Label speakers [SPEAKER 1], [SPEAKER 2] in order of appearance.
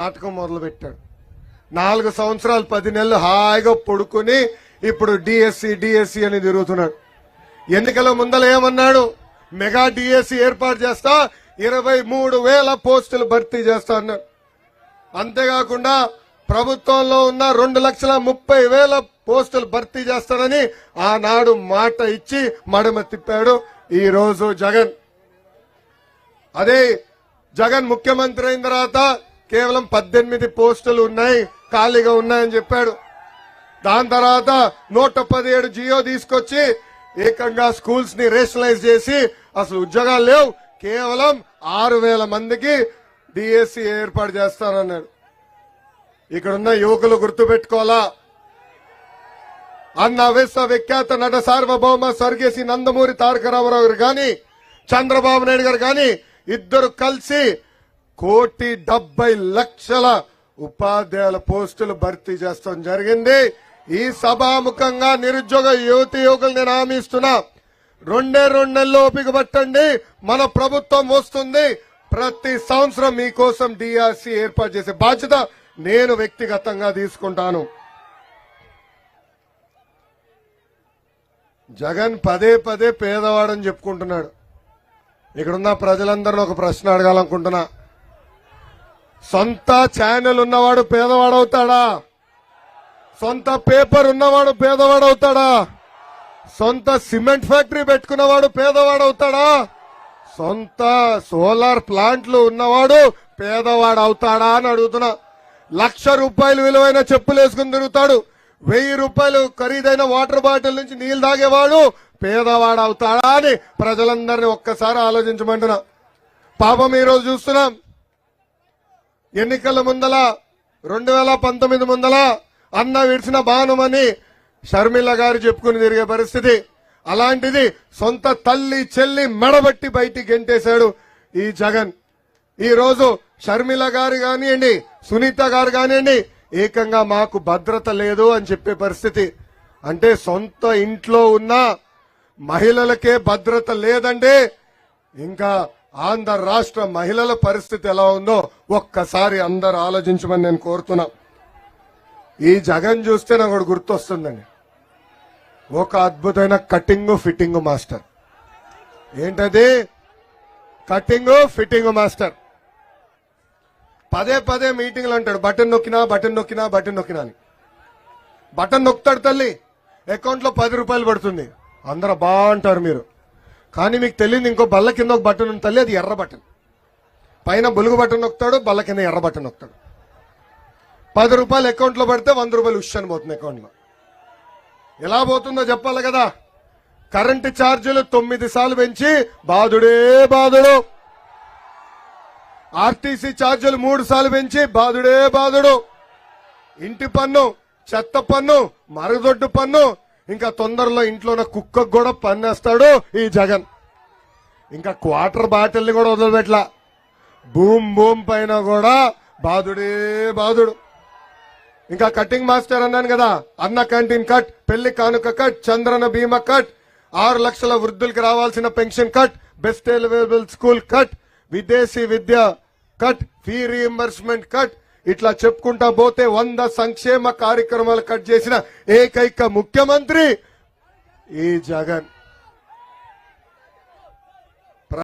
[SPEAKER 1] నాటకం మొదలు పెట్టాడు నాలుగు సంవత్సరాలు పది నెలలు హాయిగా పడుకుని ఇప్పుడు డిఎస్సి డిఎస్సి అని తిరుగుతున్నాడు. ఎన్నికల ముందల ఏమన్నాడు? మెగా డిఎస్సి ఏర్పాటు చేస్తా ఇరవై మూడు వేల పోస్టులు భర్తీ చేస్తా అన్నాడు. అంతేకాకుండా ప్రభుత్వంలో ఉన్న రెండు లక్షల ముప్పై వేల పోస్టులు భర్తీ చేస్తానని ఆనాడు మాట ఇచ్చి మడమ తిప్పాడు ఈ రోజు జగన్. అదే జగన్ ముఖ్యమంత్రి అయిన తర్వాత కేవలం పద్దెనిమిది పోస్టులు ఉన్నాయి ఖాళీగా ఉన్నాయని చెప్పాడు. దాని తర్వాత నూట పదిహేడు జియో తీసుకొచ్చి ఏకంగా స్కూల్స్ని రేషనలైజ్ చేసి అసలు ఉద్యోగాలు లేవు కేవలం ఆరు వేల మందికి డిఎస్సి ఏర్పాటు చేస్తానన్నాడు. ఇక్కడున్న యువకులు గుర్తుపెట్టుకోవాలా? అన్న విశ్వ విఖ్యాత నట సార్వభౌమ స్వర్గేశి నందమూరి తారక రామారావు గారు కానీ చంద్రబాబు నాయుడు గారు కానీ ఇద్దరు కలిసి కోటి డెబ్బై లక్షల ఉపాధ్యాయుల పోస్టులు భర్తీ చేస్తాం జరిగింది. ఈ సభాముఖంగా నిరుద్యోగ యువతి యువకులు నేను హామీ ఇస్తున్నా. రెండే రెండు నెలలు ఓపిక పట్టండి. మన ప్రభుత్వం వస్తుంది. ప్రతి సంవత్సరం మీకోసం డిఆర్సి ఏర్పాటు చేసే బాధ్యత నేను వ్యక్తిగతంగా తీసుకుంటాను. జగన్ పదే పదే పేదవాడని చెప్పుకుంటున్నాడు. ఇక్కడున్న ప్రజలందరిని ఒక ప్రశ్న అడగాలనుకుంటున్నా. సొంత ఛానల్ ఉన్నవాడు పేదవాడవుతాడా? సొంత పేపర్ ఉన్నవాడు పేదవాడవుతాడా? సొంత సిమెంట్ ఫ్యాక్టరీ పెట్టుకున్నవాడు పేదవాడవుతాడా? సొంత సోలార్ ప్లాంట్లు ఉన్నవాడు పేదవాడు అవుతాడా అని అడుగుతున్నా. లక్ష రూపాయలు విలువైన చెప్పులు వేసుకుని తిరుగుతాడు. వెయ్యి రూపాయలు ఖరీదైన వాటర్ బాటిల్ నుంచి నీళ్ళు తాగేవాడు పేదవాడు అవుతాడా అని ప్రజలందరినీ ఒక్కసారి ఆలోచించమంటున్నా. పాపం ఈరోజు చూస్తున్నాం. ఎన్నికల ముందల రెండు వేల పంతొమ్మిది ముందల అన్న విడిచిన బాణమని షర్మిల గారు చెప్పుకుని తిరిగే పరిస్థితి. అలాంటిది సొంత తల్లి చెల్లి మెడబట్టి బయటికి గెంటేశాడు ఈ జగన్. ఈ రోజు షర్మిల గారు కానివ్వండి సునీత గారు కానివ్వండి ఏకంగా మాకు భద్రత లేదు అని చెప్పే పరిస్థితి. అంటే సొంత ఇంట్లో ఉన్న మహిళలకే భద్రత లేదంటే ఇంకా ఆంధ్ర రాష్ట్ర మహిళల పరిస్థితి ఎలా ఉందో ఒక్కసారి అందరు ఆలోచించమని నేను కోరుతున్నా. ఈ జగన్ చూస్తే నాకు ఒకటి గుర్తొస్తుందండి. ఒక అద్భుతమైన కటింగ్ ఫిట్టింగ్ మాస్టర్. ఏంటది? Cutting fitting master. పదే పదే మీటింగ్లు అంటాడు బటన్ నొక్కినా బటన్ నొక్కినా బటన్ నొక్కినా అని. బటన్ నొక్కుతాడు తల్లి. అకౌంట్లో పది రూపాయలు పడుతుంది. అందరూ బాగుంటారు మీరు. కానీ మీకు తెలియదు ఇంకో బల్ల కింద ఒక బటన్ ఉంది తల్లి అది ఎర్ర బటన్. పైన బొలుగు బటన్ నొక్కుతాడు బల్ల కింద ఎర్ర బటన్ నొక్కుతాడు. పది రూపాయలు అకౌంట్లో పడితే వంద రూపాయలు ఉష్ అని పోతుంది అకౌంట్లో. ఎలా పోతుందో చెప్పాలి కదా. కరెంటు ఛార్జీలు తొమ్మిది సార్లు పెంచి బాధుడే బాధుడు. ఆర్టీసీ ఛార్జీలు మూడు సార్లు పెంచి బాధుడే బాధుడు. ఇంటి పన్ను చెత్త పన్ను మరుగుదొడ్డు పన్ను ఇంకా తొందరలో ఇంట్లో ఉన్న కుక్కకు కూడా పన్నేస్తాడు ఈ జగన్. ఇంకా క్వార్టర్ బాటిల్ని కూడా వదిలిపెట్లా. భూమ్ భూమ్ పైన కూడా బాధుడే బాధుడు ఇంకా కటింగ్ మాస్టర్ అన్నాను కదా అన్న క్యాంటీన్ కట్ పెళ్ళి కానుక కట్ చంద్రన భీమ కట్ ఆరు లక్షల వృద్ధులకు రావాల్సిన pension cut best available school cut విదేశీ విద్య కట్ ఫీ రీఎంబర్స్మెంట్ కట్ ఇట్లా చెప్పుకుంటా పోతే వంద సంక్షేమ కార్యక్రమాలు కట్ చేసిన ఏకైక ముఖ్యమంత్రి ఈ జగన్.